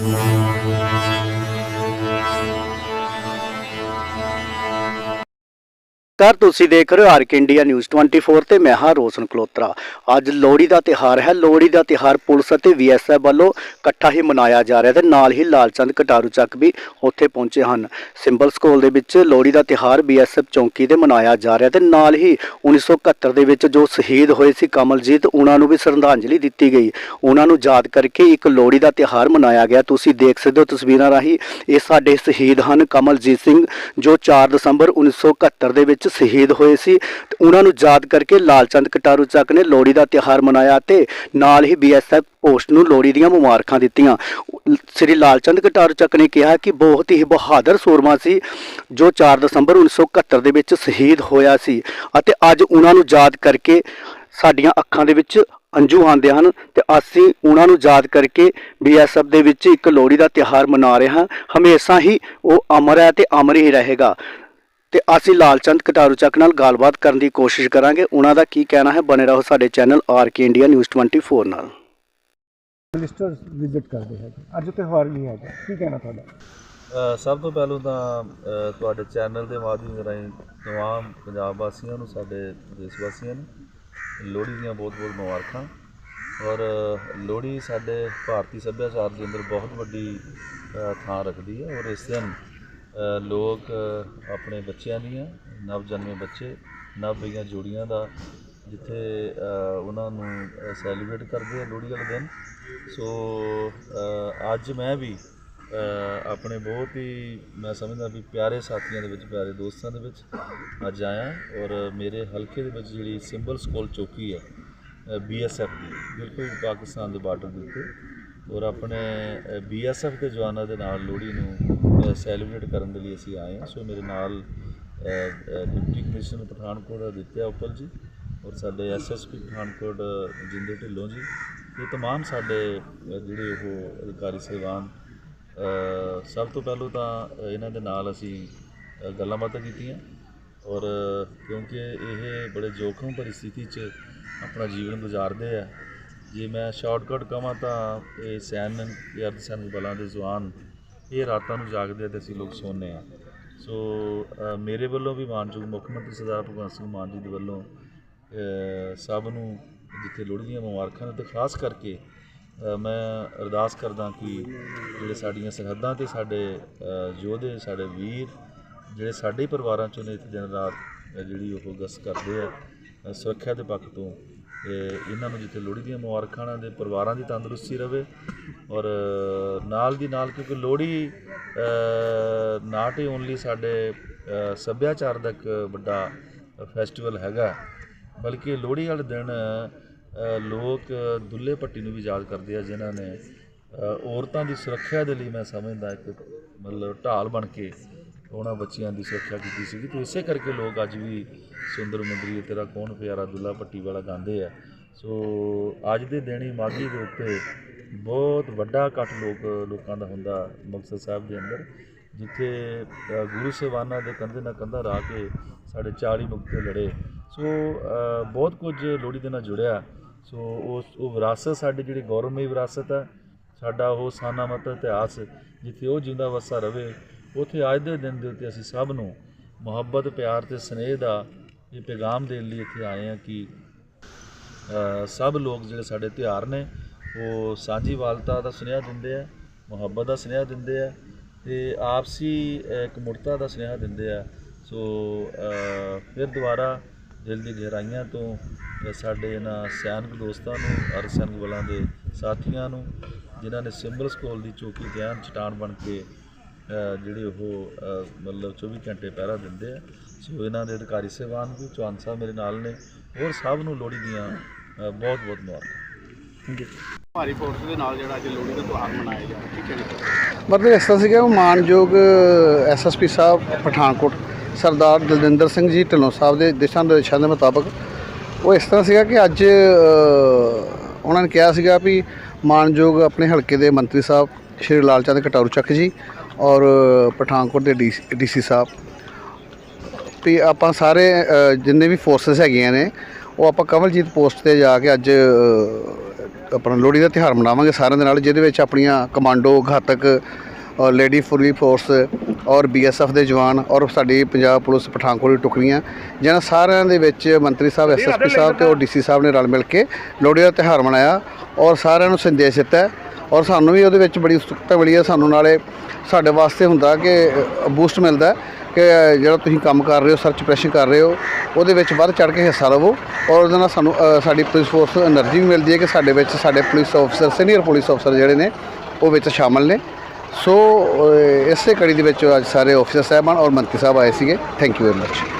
Música sir ਤੁਸੀਂ ਦੇਖ ਰਹੇ ਹੋ ਆਰਕ ਇੰਡੀਆ ਨਿਊਜ਼ 24 ਤੇ ਮੈਂ ਹਾਂ ਰੋਸ਼ਨ ਕਲੋਤਰਾ ਅੱਜ ਲੋਹੜੀ ਦਾ ਤਿਹਾਰ ਹੈ। ਲੋਹੜੀ ਦਾ ਤਿਹਾਰ ਪੁਲਿਸ ਅਤੇ ਵੀਐਸਐਫ ਵੱਲੋਂ ਇਕੱਠਾ ਹੀ ਮਨਾਇਆ ਜਾ ਰਿਹਾ ਤੇ ਨਾਲ ਹੀ ਲਾਲਚੰਦ ਕਟਾਰੂ ਚੱਕ ਵੀ ਉੱਥੇ ਪਹੁੰਚੇ ਹਨ। ਸਿੰਬਲ ਸਕੂਲ ਦੇ ਵਿੱਚ ਲੋਹੜੀ ਦਾ ਤਿਹਾਰ ਬੀਐਸਐਫ ਚੌਂਕੀ ਤੇ ਮਨਾਇਆ ਜਾ ਰਿਹਾ ਤੇ ਨਾਲ ਹੀ 1971 ਦੇ ਵਿੱਚ ਜੋ ਸ਼ਹੀਦ ਹੋਏ ਸੀ ਕਮਲਜੀਤ, ਉਹਨਾਂ ਨੂੰ ਵੀ ਸ਼ਰਧਾਂਜਲੀ ਦਿੱਤੀ ਗਈ। ਉਹਨਾਂ ਨੂੰ ਯਾਦ ਕਰਕੇ ਇੱਕ ਲੋਹੜੀ ਦਾ ਤਿਹਾਰ ਮਨਾਇਆ ਗਿਆ। ਤੁਸੀਂ ਦੇਖ ਸਕਦੇ ਹੋ ਤਸਵੀਰਾਂ ਰਾਹੀਂ ਇਹ ਸਾਡੇ ਸ਼ਹੀਦ ਹਨ ਕਮਲਜੀਤ ਸਿੰਘ, ਜੋ 4 ਦਸੰਬਰ 1971 ਦੇ ਵਿੱਚ ਸ਼ਹੀਦ ਹੋਏ ਸੀ ਤੇ ਉਹਨਾਂ ਨੂੰ ਯਾਦ ਕਰਕੇ ਲਾਲਚੰਦ ਕਟਾਰੂ ਚੱਕ ਨੇ ਲੋਹੜੀ ਦਾ ਤਿਹਾਰ ਮਨਾਇਆ ਤੇ ਨਾਲ ਹੀ ਬੀਐਸਐਫ ਪੋਸਟ ਨੂੰ ਲੋਹੜੀ ਦੀਆਂ ਮੁਬਾਰਕਾਂ ਦਿੱਤੀਆਂ। ਸ੍ਰੀ ਲਾਲਚੰਦ ਕਟਾਰੂ ਚੱਕ ਨੇ ਕਿਹਾ ਕਿ ਬਹੁਤ ਹੀ ਬਹਾਦਰ ਸੂਰਮਾ ਸੀ, ਜੋ 4 ਦਸੰਬਰ 1971 ਦੇ ਵਿੱਚ ਸ਼ਹੀਦ ਹੋਇਆ ਸੀ ਅਤੇ ਅੱਜ ਉਹਨਾਂ ਨੂੰ ਯਾਦ ਕਰਕੇ ਸਾਡੀਆਂ ਅੱਖਾਂ ਦੇ ਵਿੱਚ ਅੰਜੂ ਆਉਂਦੇ ਹਨ ਤੇ ਅਸੀਂ ਉਹਨਾਂ ਨੂੰ ਯਾਦ ਕਰਕੇ ਬੀਐਸਐਫ ਦੇ ਵਿੱਚ ਇੱਕ ਲੋਹੜੀ ਦਾ ਤਿਹਾਰ ਮਨਾ ਰਹੇ ਹਾਂ। ਹਮੇਸ਼ਾ ਹੀ ਉਹ ਅਮਰ ਹੈ ਤੇ ਅਮਰ ਹੀ ਰਹੇਗਾ। ਤੇ ਅਸੀਂ ਲਾਲਚੰਦ ਕਟਾਰੂ ਚੱਕ ਨਾਲ ਗੱਲਬਾਤ ਕਰਨ ਦੀ ਕੋਸ਼ਿਸ਼ ਕਰਾਂਗੇ। ਉਹਨਾਂ ਦਾ ਕੀ ਕਹਿਣਾ ਹੈ? ਬਨੇ ਰਹੋ ਸਾਡੇ ਚੈਨਲ ਆਰਕੇ ਇੰਡੀਆ ਨਿਊਜ਼ 24 ਨਾਲ। ਮਿਨਿਸਟਰ ਵਿਜ਼ਿਟ ਕਰਦੇ ਹੈਗੇ। ਅੱਜ ਤਿਉਹਾਰ ਵੀ ਹੈਗਾ। ਕੀ ਕਹਿਣਾ ਤੁਹਾਡਾ? ਸਭ ਤੋਂ ਪਹਿਲਾਂ ਤਾਂ ਤੁਹਾਡੇ ਚੈਨਲ ਦੇ ਮਾਧਿਅਮ ਰਾਹੀਂ ਤਮਾਮ ਪੰਜਾਬ ਵਾਸੀਆਂ ਨੂੰ ਸਾਡੇ ਦੇਸ਼ ਵਾਸੀਆਂ ਨੂੰ ਲੋਹੜੀ ਦੀਆਂ ਬਹੁਤ-ਬਹੁਤ ਮੁਬਾਰਕਾਂ। ਔਰ ਲੋਹੜੀ ਸਾਡੇ ਭਾਰਤੀ ਸੱਭਿਆਚਾਰ ਦੇ ਅੰਦਰ ਬਹੁਤ ਵੱਡੀ ਥਾਂ ਰੱਖਦੀ ਹੈ। ਔਰ ਇਸ ਦਿਨ ਲੋਕ ਆਪਣੇ ਬੱਚਿਆਂ ਦੀਆਂ ਨਵ ਜਨਮੇ ਬੱਚੇ ਨਵੀਆਂ ਜੋੜੀਆਂ ਦਾ, ਜਿੱਥੇ ਉਹਨਾਂ ਨੂੰ ਸੈਲੀਬ੍ਰੇਟ ਕਰਦੇ ਆ ਲੋਹੜੀ ਵਾਲੇ ਦਿਨ। ਸੋ ਅੱਜ ਮੈਂ ਵੀ ਆਪਣੇ ਬਹੁਤ ਹੀ, ਮੈਂ ਸਮਝਦਾ ਵੀ ਪਿਆਰੇ ਸਾਥੀਆਂ ਦੇ ਵਿੱਚ, ਪਿਆਰੇ ਦੋਸਤਾਂ ਦੇ ਵਿੱਚ ਅੱਜ ਆਇਆ ਔਰ ਮੇਰੇ ਹਲਕੇ ਦੇ ਵਿੱਚ ਜਿਹੜੀ ਸਿੰਬਲ ਸਕੂਲ ਚੌਕੀ ਹੈ ਬੀਐਸਐਫ ਦੀ, ਬਿਲਕੁਲ ਪਾਕਿਸਤਾਨ ਦੇ ਬਾਰਡਰ ਦੇ ਉੱਤੇ। ਔਰ ਆਪਣੇ ਬੀਐਸਐਫ ਦੇ ਜਵਾਨਾਂ ਦੇ ਨਾਲ ਲੋਹੜੀ ਨੂੰ ਸੈਲੀਬ੍ਰੇਟ ਕਰਨ ਦੇ ਲਈ ਅਸੀਂ ਆਏ ਹਾਂ ਸੋ ਮੇਰੇ ਨਾਲ ਅ, ਅ, ਡਿਪਟੀ ਕਮਿਸ਼ਨਰ ਪਠਾਨਕੋਟ ਅਦਿੱਤਿਆ ਉਪਲ ਜੀ ਔਰ ਸਾਡੇ ਐਸਐਸਪੀ ਪਠਾਨਕੋਟ ਜਿੰਦਰ ਢਿੱਲੋਂ ਜੀ ਤੇ तमाम ਸਾਡੇ ਅ, ਜਿਹੜੇ ਉਹ ਅਧਿਕਾਰੀ ਸਹਿਬਾਨ ਅ, ਸਭ ਤੋਂ ਪਹਿਲਾਂ ਤਾਂ ਅ, ਇਹਨਾਂ ਦੇ ਨਾਲ ਅਸੀਂ ਅ, ਗੱਲਾਂ ਬਾਤਾਂ ਕੀਤੀਆਂ ਔਰ ਕਿਉਂਕਿ ਇਹ ਬੜੇ ਜੋਖਮ ਭਰੀ ਸਥਿਤੀ 'ਚ ਆਪਣਾ ਜੀਵਨ ਗੁਜ਼ਾਰਦੇ ਆ ਜੇ ਮੈਂ ਸ਼ਾਰਟਕਟ ਕਹਾਂ ਤਾਂ ਇਹ ਸੈਨ ਤੇ ਅਰਧ ਸੈਨਿਕ ਬਲਾਂ ਦੇ ਜਵਾਨ ਇਹ ਰਾਤਾਂ ਨੂੰ ਜਾਗਦੇ ਆ ਤੇ ਅਸੀਂ ਲੋਕ ਸੌਂਦੇ ਆ ਸੋ ਮੇਰੇ ਵੱਲੋਂ ਵੀ ਮਾਨਯੋਗ ਮੁੱਖ ਮੰਤਰੀ ਸਰਦਾਰ ਭਗਵੰਤ ਸਿੰਘ ਮਾਨ ਜੀ ਦੇ ਵੱਲੋਂ ਸਭ ਨੂੰ ਜਿੱਥੇ ਲੋਹੜੀ ਦੀਆਂ ਮੁਬਾਰਕਾਂ ਨੇ ਤੇ ਖਾਸ ਕਰਕੇ ਮੈਂ ਅਰਦਾਸ ਕਰਦਾ ਕਿ ਜਿਹੜੇ ਸਾਡੀਆਂ ਸਰਹੱਦਾਂ ਤੇ ਸਾਡੇ ਯੋਧੇ, ਸਾਡੇ ਵੀਰ, ਜਿਹੜੇ ਸਾਡੇ ਪਰਿਵਾਰਾਂ ਚੋਂ ਨੇ ਇੱਥੇ ਦਿਨ ਰਾਤ ਜਿਹੜੀ ਉਹ ਗਸ਼ਤ ਕਰਦੇ ਆ ਸੁਰੱਖਿਆ ਦੇ ਪੱਖ ਤੋਂ ਇਹਨਾਂ ਨੂੰ ਜਿੱਥੇ ਲੋਹੜੀ ਦੀਆਂ ਮੁਬਾਰਕਾਂ ਨਾਲ ਦੇ ਪਰਿਵਾਰਾਂ ਦੀ ਤੰਦਰੁਸਤੀ ਰਵੇ ਔਰ ਨਾਲ ਦੀ ਨਾਲ ਕਿਉਂਕਿ ਲੋਹੜੀ ਨਾਟ ਹੀ ਓਨਲੀ ਸਾਡੇ ਸੱਭਿਆਚਾਰ ਦਾ ਇੱਕ ਵੱਡਾ ਫੈਸਟੀਵਲ ਹੈਗਾ, ਬਲਕਿ ਲੋਹੜੀ ਵਾਲੇ ਦਿਨ ਲੋਕ ਦੁੱਲੇ ਭੱਟੀ ਨੂੰ ਵੀ ਯਾਦ ਕਰਦੇ ਆ ਜਿਨ੍ਹਾਂ ਨੇ ਔਰਤਾਂ ਦੀ ਸੁਰੱਖਿਆ ਦੇ ਲਈ ਮੈਂ ਸਮਝਦਾ ਇੱਕ ਮਤਲਬ ਢਾਲ ਬਣ ਕੇ ਉਹਨਾਂ ਬੱਚਿਆਂ ਦੀ ਸੁਰੱਖਿਆ ਕੀਤੀ ਸੀਗੀ ਤੇ ਇਸੇ ਕਰਕੇ ਲੋਕ ਅੱਜ ਵੀ ਸੁੰਦਰ ਮੁੰਦਰੀ ਤੇਰਾ ਕੌਣ ਪਿਆਰਾ ਦੁੱਲਾ ਭੱਟੀ ਵਾਲਾ ਗਾਉਂਦੇ ਆ। ਸੋ ਅੱਜ ਦੇ ਦਿਨ ਹੀ ਮਾਘੀ ਦੇ ਉੱਤੇ ਬਹੁਤ ਵੱਡਾ ਇਕੱਠ ਲੋਕ, ਲੋਕਾਂ ਦਾ ਹੁੰਦਾ ਮੁਕਤਸਰ ਸਾਹਿਬ ਦੇ ਅੰਦਰ, ਜਿੱਥੇ ਗੁਰੂ ਸਾਹਿਬਾਨਾਂ ਦੇ ਕੰਧੇ ਨਾਲ ਕੰਧਾ ਰਾ ਕੇ ਸਾਡੇ 40 ਮੁਕਤੇ ਲੜੇ। ਸੋ ਬਹੁਤ ਕੁਝ ਲੋਹੜੀ ਦੇ ਨਾਲ ਜੁੜਿਆ। ਸੋ ਉਸ, ਉਹ ਵਿਰਾਸਤ ਸਾਡੀ ਜਿਹੜੀ ਗੌਰਵਮਈ ਵਿਰਾਸਤ ਆ, ਸਾਡਾ ਉਹ ਸਾਨਾਮਤ ਇਤਿਹਾਸ, ਜਿੱਥੇ ਉਹ ਜਿੰਦਾ ਵਸਾ ਰਵੇ ਉੱਥੇ ਅੱਜ ਦੇ ਦਿਨ ਦੇ ਉੱਤੇ ਅਸੀਂ ਸਭ ਨੂੰ ਮੁਹੱਬਤ ਪਿਆਰ ਤੇ ਸਨੇਹ ਦਾ ਇਹ ਪੈਗਾਮ ਦੇਣ ਲਈ ਇੱਥੇ ਆਏ ਹਾਂ ਕਿ ਸਭ ਲੋਕ ਜਿਹੜੇ ਸਾਡੇ ਤਿਉਹਾਰ ਨੇ ਉਹ ਸਾਂਝੀਵਾਲਤਾ ਦਾ ਸੁਨੇਹਾ ਦਿੰਦੇ ਆ ਮੁਹੱਬਤ ਦਾ ਸੁਨੇਹਾ ਦਿੰਦੇ ਆ ਤੇ ਆਪਸੀ ਅ, ਇਕਮੁਰਤਾ ਦਾ ਸੁਨੇਹਾ ਦਿੰਦੇ ਆ। ਸੋ ਫਿਰ ਦੁਬਾਰਾ ਦਿਲ ਦੀ ਗਹਿਰਾਈਆਂ ਤੋਂ ਸਾਡੇ ਇਹਨਾਂ ਸੈਨਿਕ ਦੋਸਤਾਂ ਨੂੰ ਅਰ ਸੈਨਿਕ ਬਲਾਂ ਦੇ ਸਾਥੀਆਂ ਨੂੰ ਜਿਨ੍ਹਾਂ ਨੇ ਸਿੰਬਲ ਸਕੂਲ ਦੀ ਚੌਕੀ ਗਿਆਨ ਚਟਾਨ ਬਣ ਕੇ ਜਿਹੜੇ ਉਹ ਮਤਲਬ 24 ਘੰਟੇ ਪਹਿਰਾ ਦਿੰਦੇ ਆ। ਸੋ ਇਹਨਾਂ ਦੇ ਅਧਿਕਾਰੀ ਸਹਿਬਾਨ ਵੀ ਚੌਹਾਨ ਸਾਹਿਬ ਮੇਰੇ ਨਾਲ ਨੇ। ਹੋਰ ਸਭ ਨੂੰ ਲੋਹੜੀ ਦੀਆਂ ਬਹੁਤ ਬਹੁਤ ਮੁਬਾਰਕਾਂ। ਭਾਰੀ ਫੋਰਸ ਦੇ ਨਾਲ ਜਿਹੜਾ ਅੱਜ ਲੋਹੜੀ ਦਾ ਤਿਹਾਰ ਮਨਾਇਆ ਜਾ ਰਿਹਾ ਠੀਕ ਹੈ ਜੀ? ਮਤਲਬ ਇਸ ਤਰ੍ਹਾਂ ਸੀਗਾ ਕਿ ਮਾਨਯੋਗ ਐਸਐਸਪੀ ਸਾਹਿਬ ਪਠਾਨਕੋਟ ਸਰਦਾਰ ਦਲਜਿੰਦਰ ਸਿੰਘ ਜੀ ਢਿੱਲੋਂ ਸਾਹਿਬ ਦੇ ਦਿਸ਼ਾ ਨਿਰਦੇਸ਼ਾਂ ਦੇ ਮੁਤਾਬਕ ਉਹ ਇਸ ਤਰ੍ਹਾਂ ਸੀਗਾ ਕਿ ਅੱਜ ਉਹਨਾਂ ਨੇ ਕਿਹਾ ਸੀਗਾ ਵੀ ਮਾਨਯੋਗ ਆਪਣੇ ਹਲਕੇ ਦੇ ਮੰਤਰੀ ਸਾਹਿਬ ਸ਼੍ਰੀ ਲਾਲਚੰਦ ਕਟਾਰੂ ਚੱਕ ਜੀ ਔਰ ਪਠਾਨਕੋਟ ਦੇ ਡੀਸੀ ਸਾਹਿਬ। ਵੀ ਆਪਾਂ ਸਾਰੇ ਜਿੰਨੇ ਵੀ ਫੋਰਸਸ ਹੈਗੀਆਂ ਨੇ ਉਹ ਆਪਾਂ ਕਮਲਜੀਤ ਪੋਸਟ ਤੇ ਜਾ ਕੇ ਅੱਜ ਆਪਣਾ ਲੋਹੜੀ ਦਾ ਤਿਉਹਾਰ ਮਨਾਵਾਂਗੇ ਸਾਰਿਆਂ ਦੇ ਨਾਲ ਜਿਹਦੇ ਵਿੱਚ ਆਪਣੀਆਂ ਕਮਾਂਡੋ ਘਾਤਕ ਔਰ ਲੇਡੀ ਫੁਰਲੀ ਫੋਰਸ ਔਰ ਬੀਐਸਐਫ ਦੇ ਜਵਾਨ ਔਰ ਸਾਡੀ ਪੰਜਾਬ ਪੁਲਿਸ ਪਠਾਨਕੋਟ ਦੀ ਟੁਕੜੀਆਂ ਜਿਹਨਾਂ ਸਾਰਿਆਂ ਦੇ ਵਿੱਚ ਮੰਤਰੀ ਸਾਹਿਬ ਐਸਐਸਪੀ ਸਾਹਿਬ ਤੇ ਔਰ ਡੀਸੀ ਸਾਹਿਬ ਨੇ ਰਲ ਮਿਲ ਕੇ ਲੋਹੜੀ ਦਾ ਤਿਉਹਾਰ ਮਨਾਇਆ ਔਰ ਸਾਰਿਆਂ ਨੂੰ ਸੰਦੇਸ਼ ਦਿੱਤਾ ਔਰ ਸਾਨੂੰ ਵੀ ਉਹਦੇ ਵਿੱਚ ਬੜੀ ਉਤਸੁਕਤਾ ਮਿਲੀ ਹੈ। ਸਾਨੂੰ ਨਾਲੇ ਸਾਡੇ ਵਾਸਤੇ ਹੁੰਦਾ ਕਿ ਬੂਸਟ ਮਿਲਦਾ ਕਿ ਜਿਹੜਾ ਤੁਸੀਂ ਕੰਮ ਕਰ ਰਹੇ ਹੋ ਸਰਚ ਪ੍ਰੈਸ਼ਨ ਕਰ ਰਹੇ ਹੋ, ਉਹਦੇ ਵਿੱਚ ਵੱਧ ਚੜ ਕੇ ਹਿੱਸਾ ਲਵੋ ਔਰ ਉਹਦੇ ਨਾਲ ਸਾਨੂੰ ਸਾਡੀ ਪੁਲਿਸ ਫੋਰਸ ਨੂੰ એનર્ਜੀ ਵੀ ਮਿਲਦੀ ਹੈ ਕਿ ਸਾਡੇ ਵਿੱਚ ਸਾਡੇ ਪੁਲਿਸ ਅਫਸਰ ਸੀਨੀਅਰ ਪੁਲਿਸ ਅਫਸਰ ਜਿਹੜੇ ਨੇ, ਉਹ ਵਿੱਚ ਸ਼ਾਮਲ ਨੇ। ਸੋ ਇਸੇ ਕੜੀ ਦੇ ਵਿੱਚ ਅੱਜ ਸਾਰੇ ਅਫਸਰ ਸਾਹਿਬਾਨ ਔਰ ਮੰਤਰੀ ਸਾਹਿਬ ਆਏ ਸੀਗੇ। Thank you very much